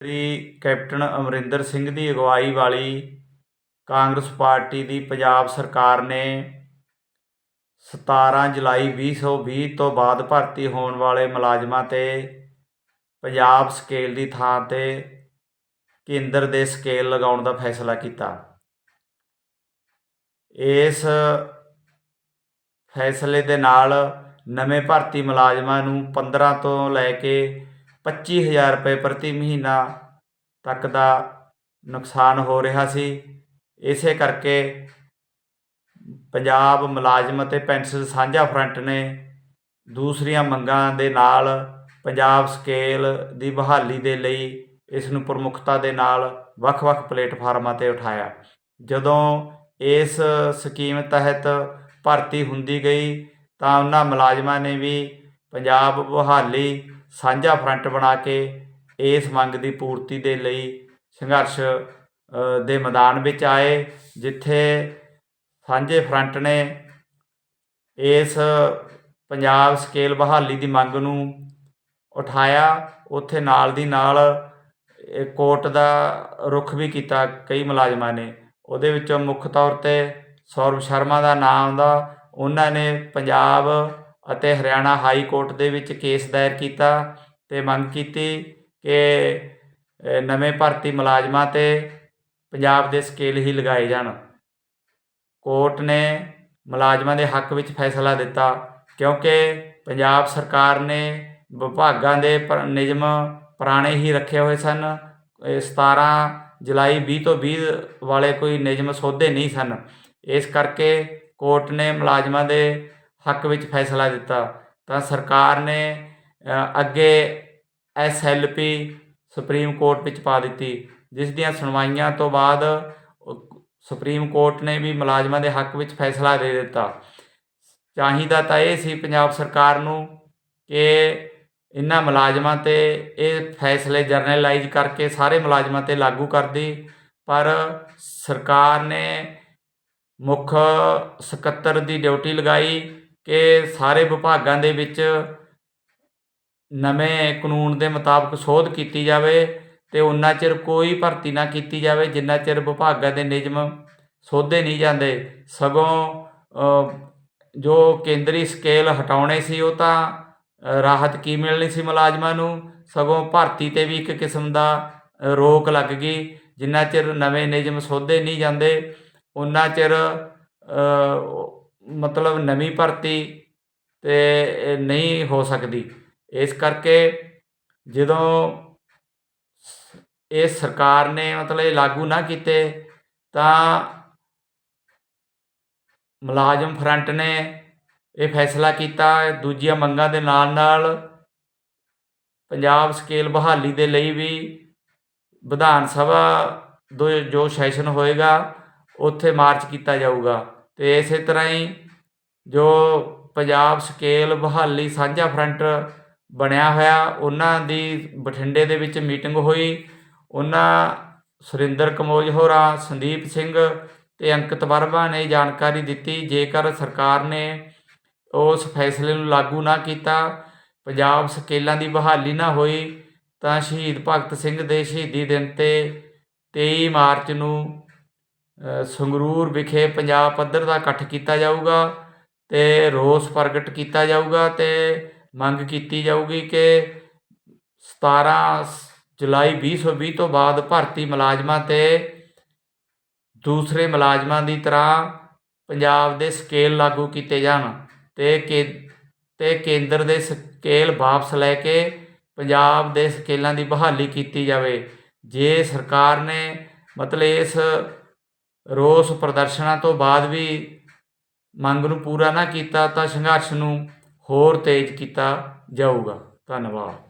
ਸ੍ਰੀ captain Amarinder Singh ਦੀ ਅਗਵਾਈ ਵਾਲੀ ਕਾਂਗਰਸ ਪਾਰਟੀ ਦੀ ਪੰਜਾਬ ਸਰਕਾਰ ਨੇ 17 ਜੁਲਾਈ 2020 ਤੋਂ ਬਾਅਦ ਭਰਤੀ ਹੋਣ ਵਾਲੇ ਮੁਲਾਜ਼ਮਾਂ ਤੇ ਪੰਜਾਬ ਸਕੇਲ ਦੀ ਥਾਂ ਤੇ ਕੇਂਦਰ ਦੇ ਸਕੇਲ ਲਗਾਉਣ ਦਾ ਫੈਸਲਾ ਕੀਤਾ। ਇਸ ਫੈਸਲੇ ਦੇ ਨਾਲ ਨਵੇਂ ਭਰਤੀ ਮੁਲਾਜ਼ਮਾਂ ਨੂੰ 15 ਤੋਂ ਲੈ ਕੇ 25000 ਰੁਪਏ ਪ੍ਰਤੀ ਮਹੀਨਾ ਤੱਕ ਦਾ ਨੁਕਸਾਨ ਹੋ ਰਿਹਾ ਸੀ। ਇਸੇ ਕਰਕੇ ਪੰਜਾਬ ਮੁਲਾਜ਼ਮ ਅਤੇ ਪੈਨਸ਼ਨ ਸਾਂਝਾ ਫਰੰਟ ਨੇ ਦੂਸਰੀਆਂ ਮੰਗਾਂ ਦੇ ਨਾਲ ਪੰਜਾਬ ਸਕੇਲ ਦੀ ਬਹਾਲੀ ਦੇ ਲਈ ਇਸ ਨੂੰ ਪ੍ਰਮੁੱਖਤਾ ਦੇ ਨਾਲ ਵੱਖ-ਵੱਖ ਪਲੇਟਫਾਰਮਾਂ ਤੇ ਉਠਾਇਆ। ਜਦੋਂ ਇਸ ਸਕੀਮ ਤਹਿਤ ਭਰਤੀ ਹੁੰਦੀ ਗਈ ਤਾਂ ਉਹਨਾਂ ਮੁਲਾਜ਼ਮਾਂ ਨੇ ਵੀ ਪੰਜਾਬ ਬਹਾਲੀ ਸਾਂਝਾ ਫਰੰਟ ਬਣਾ ਕੇ ਇਸ ਮੰਗ ਦੀ ਪੂਰਤੀ ਦੇ ਲਈ ਸੰਘਰਸ਼ ਦੇ ਮੈਦਾਨ ਵਿੱਚ ਆਏ, ਜਿੱਥੇ ਸਾਂਝੇ ਫਰੰਟ ਨੇ ਇਸ ਪੰਜਾਬ ਸਕੇਲ ਬਹਾਲੀ ਦੀ ਮੰਗ ਨੂੰ ਉਠਾਇਆ। ਉੱਥੇ ਨਾਲ ਦੀ ਨਾਲ ਇਹ ਕੋਰਟ ਦਾ ਰੁਖ ਵੀ ਕੀਤਾ ਕਈ ਮੁਲਾਜ਼ਮਾਂ ਨੇ। ਉਹਦੇ ਵਿੱਚੋਂ ਮੁੱਖ ਤੌਰ ਤੇ ਸੌਰਵ ਸ਼ਰਮਾ ਦਾ ਨਾਮ ਆਉਂਦਾ। ਉਹਨਾਂ ਨੇ ਪੰਜਾਬ ਅਤੇ ਹਰਿਆਣਾ ਹਾਈ ਕੋਰਟ ਦੇ ਵਿੱਚ ਕੇਸ ਦਾਇਰ ਕੀਤਾ ਤੇ ਮੰਗ ਕੀਤੀ ਕਿ ਨਵੇਂ ਭਰਤੀ ਮੁਲਾਜ਼ਮਾਂ ਤੇ ਪੰਜਾਬ ਦੇ ਸਕੇਲ ਹੀ ਲਗਾਏ ਜਾਣ। ਕੋਰਟ ਨੇ ਮੁਲਾਜ਼ਮਾਂ ਦੇ ਹੱਕ ਵਿੱਚ ਫੈਸਲਾ ਦਿੱਤਾ ਕਿਉਂਕਿ ਪੰਜਾਬ ਸਰਕਾਰ ਨੇ ਵਿਭਾਗਾਂ ਦੇ ਪ- ਨਿਯਮ ਪੁਰਾਣੇ ਹੀ ਰੱਖੇ ਹੋਏ ਸਨ। ਇਹ 17 ਜੁਲਾਈ 20 ਤੋਂ 20 ਵਾਲੇ ਕੋਈ ਨਿਯਮ ਸੋਧੇ ਨਹੀਂ ਸਨ। ਇਸ ਕਰਕੇ ਕੋਰਟ ਨੇ ਮੁਲਾਜ਼ਮਾਂ ਦੇ ਹੱਕ ਵਿੱਚ ਫੈਸਲਾ ਦਿੱਤਾ ਤਾਂ ਸਰਕਾਰ ਨੇ ਅ, ਅੱਗੇ ਐਸਐਲਪੀ ਸੁਪਰੀਮ ਕੋਰਟ ਵਿੱਚ ਪਾ ਦਿੱਤੀ ਜਿਸ ਦੀਆਂ ਸੁਣਵਾਈਆਂ ਤੋਂ ਬਾਅਦ ਸੁਪਰੀਮ ਕੋਰਟ ਨੇ ਵੀ ਮੁਲਾਜ਼ਮਾਂ ਦੇ ਹੱਕ ਵਿੱਚ ਫੈਸਲਾ ਦੇ ਦਿੱਤਾ। ਚਾਹੀਦਾ ਤਾਂ ਇਹ ਸੀ ਪੰਜਾਬ ਸਰਕਾਰ ਨੂੰ ਕਿ ਇਹਨਾਂ ਮੁਲਾਜ਼ਮਾਂ ਤੇ ਇਹ ਫੈਸਲੇ ਜਰਨਲਾਈਜ਼ ਕਰਕੇ ਸਾਰੇ ਮੁਲਾਜ਼ਮਾਂ ਤੇ ਲਾਗੂ ਕਰਦੀ ਪਰ ਸਰਕਾਰ ਨੇ ਮੁੱਖ ਸਕੱਤਰ ਦੀ ਡਿਊਟੀ ਲਗਾਈ ਕਿ ਸਾਰੇ ਵਿਭਾਗਾਂ ਦੇ ਵਿੱਚ ਨਵੇਂ ਕਾਨੂੰਨ ਦੇ ਮੁਤਾਬਕ ਸੋਧ ਕੀਤੀ ਜਾਵੇ ਅਤੇ ਉਨਾ ਚਿਰ ਕੋਈ ਭਰਤੀ ਨਾ ਕੀਤੀ ਜਾਵੇ, ਜਿੰਨਾ ਚਿਰ ਵਿਭਾਗਾਂ ਦੇ ਨਿਯਮ ਸੋਧੇ ਨਹੀਂ ਜਾਂਦੇ। ਸਗੋਂ ਜੋ ਕੇਂਦਰੀ ਸਕੇਲ ਹਟਾਉਣੇ ਸੀ, ਉਹ ਤਾਂ ਰਾਹਤ ਕੀ ਮਿਲਣੀ ਸੀ ਮੁਲਾਜ਼ਮਾਂ ਨੂੰ? ਸਗੋਂ ਭਰਤੀ ਤੇ ਵੀ ਇੱਕ ਕਿਸਮ ਦਾ ਰੋਕ ਲੱਗ ਗਈ। ਜਿੰਨਾ ਚਿਰ ਨਵੇਂ ਨਿਯਮ ਸੋਧੇ ਨਹੀਂ ਜਾਂਦੇ ਉਨਾ ਚਿਰ ਮਤਲਬ ਨਵੀਂ ਭਰਤੀ ਤੇ ਨਹੀਂ ਹੋ ਸਕਦੀ। ਇਸ ਕਰਕੇ ਜਦੋਂ ਇਹ ਸਰਕਾਰ ਨੇ ਮਤਲਬ ਇਹ ਲਾਗੂ ਨਾ ਕੀਤੇ, ਤਾਂ ਮੁਲਾਜ਼ਮ ਫਰੰਟ ਨੇ ਇਹ ਫੈਸਲਾ ਕੀਤਾ, ਦੂਜੀਆਂ ਮੰਗਾਂ ਦੇ ਨਾਲ ਨਾਲ ਪੰਜਾਬ ਸਕੇਲ ਬਹਾਲੀ ਦੇ ਲਈ ਵੀ ਵਿਧਾਨ ਸਭਾ ਦੋ ਜੋ ਸੈਸ਼ਨ ਹੋਏਗਾ, ਉੱਥੇ ਮਾਰਚ ਕੀਤਾ ਜਾਊਗਾ। ਅਤੇ ਇਸੇ ਤਰ੍ਹਾਂ ਹੀ ਜੋ ਪੰਜਾਬ ਸਕੇਲ ਬਹਾਲੀ ਸਾਂਝਾ ਫਰੰਟ ਬਣਿਆ ਹੋਇਆ, ਉਹਨਾਂ ਦੀ ਬਠਿੰਡੇ ਦੇ ਵਿੱਚ ਮੀਟਿੰਗ ਹੋਈ। ਉਹਨਾਂ ਸੁਰਿੰਦਰ ਕਮੋਜ ਹੋਰਾਂ, ਸੰਦੀਪ ਸਿੰਘ ਅਤੇ ਅੰਕਿਤ ਵਰਮਾ ਨੇ ਜਾਣਕਾਰੀ ਦਿੱਤੀ। ਜੇਕਰ ਸਰਕਾਰ ਨੇ ਉਸ ਫੈਸਲੇ ਨੂੰ ਲਾਗੂ ਨਾ ਕੀਤਾ, ਪੰਜਾਬ ਸਕੇਲਾਂ ਦੀ ਬਹਾਲੀ ਨਾ ਹੋਈ, ਤਾਂ ਸ਼ਹੀਦ ਭਗਤ ਸਿੰਘ ਦੇ ਸ਼ਹੀਦੀ ਦਿਨ ਤੇ 23 ਮਾਰਚ ਨੂੰ ਸੰਗਰੂਰ ਵਿਖੇ ਪੰਜਾਬ ਪੱਧਰ ਦਾ ਇਕੱਠ ਕੀਤਾ ਜਾਊਗਾ ਅਤੇ ਰੋਸ ਪ੍ਰਗਟ ਕੀਤਾ ਜਾਊਗਾ ਅਤੇ ਮੰਗ ਕੀਤੀ ਜਾਊਗੀ ਕਿ 17 ਜੁਲਾਈ 2020 ਤੋਂ ਬਾਅਦ ਭਰਤੀ ਮੁਲਾਜ਼ਮਾਂ ਤੇ ਦੂਸਰੇ ਮੁਲਾਜ਼ਮਾਂ ਦੀ ਤਰ੍ਹਾਂ ਪੰਜਾਬ ਦੇ ਸਕੇਲ ਲਾਗੂ ਕੀਤੇ ਜਾਣ ਅਤੇ ਕੇ ਅਤੇ ਕੇਂਦਰ ਦੇ ਸਕੇਲ ਵਾਪਸ ਲੈ ਕੇ ਪੰਜਾਬ ਦੇ ਸਕੇਲਾਂ ਦੀ ਬਹਾਲੀ ਕੀਤੀ ਜਾਵੇ। ਜੇ ਸਰਕਾਰ ਨੇ ਮਤਲਬ ਇਸ ਰੋਸ ਪ੍ਰਦਰਸ਼ਨਾਂ ਤੋਂ ਬਾਅਦ ਵੀ ਮੰਗ ਨੂੰ ਪੂਰਾ ਨਾ ਕੀਤਾ ਤਾਂ ਸੰਘਰਸ਼ ਨੂੰ ਹੋਰ ਤੇਜ਼ ਕੀਤਾ ਜਾਊਗਾ। ਧੰਨਵਾਦ।